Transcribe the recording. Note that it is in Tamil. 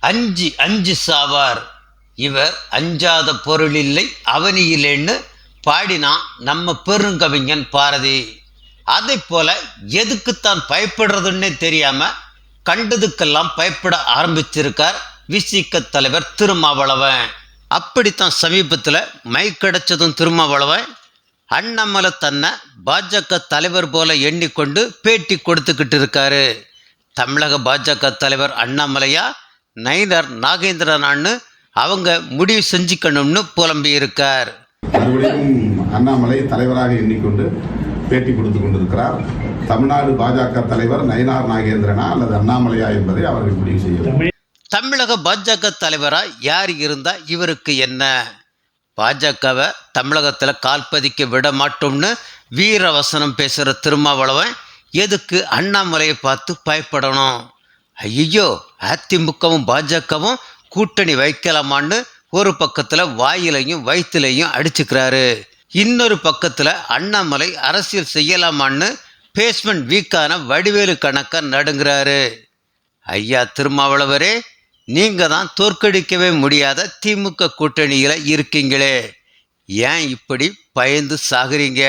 அஞ்சு அஞ்சு சாவார். இவர் அஞ்சாத பொருளில்லை அவனியிலேன்னு பாடினான் நம்ம பெருங்கவிஞன் பாரதி. அதை போல எதுக்குத்தான் பயப்படுறதுன்னே தெரியாம கண்டதுக்கெல்லாம் பயப்பட ஆரம்பிச்சிருக்கார் விசிக்க தலைவர் திருமாவளவன். அப்படித்தான் சமீபத்தில் மைக் கிடைச்சதும் திருமாவளவன். அண்ணாமலை தன்னை பாஜக தலைவர் போல எண்ணிக்கொண்டு பேட்டி கொடுத்துக்கிட்டு இருக்காரு. தமிழக பாஜக தலைவர் அண்ணாமலையா நயினர் நாகேந்திரனான்னு அவங்க முடிவு செஞ்சுக்கணும்னு புலம்பி இருக்கார் அண்ணாமலை தலைவராக எண்ணிக்கொண்டு பேட்டி கொடுத்து கொண்டிருக்கிறார். தமிழ்நாடு பாஜக தலைவர் நயினார் நாகேந்திரனா அல்லது அண்ணாமலையா என்பதை அவர்கள் முடிவு செய்ய. தமிழக பாஜக தலைவரா யார் இருந்தா இவருக்கு என்ன? பாஜகவை தமிழகத்தில் கால்பதிக்க விட மாட்டோம்னு வீரவசனம் பேசுகிற திருமாவளவன் எதுக்கு அண்ணாமலையை பார்த்து பயப்படணும்? ஐயோ அதிமுகவும் பாஜகவும் கூட்டணி வைக்கலாமான்னு ஒரு பக்கத்தில் வாயிலையும் வயிற்றுலையும் அடிச்சுக்கிறாரு. இன்னொரு பக்கத்தில் அண்ணாமலை அரசியல் செய்யலாமான்னு பேஸ்மெண்ட் வீக்கான வடிவேலு கணக்க நடுங்கிறாரு. ஐயா திருமாவளவரே நீங்கள் தான் தோற்கடிக்கவே முடியாத திமுக கூட்டணியில் இருக்கீங்களே. ஏன் இப்படி பயந்து சாகுறீங்க?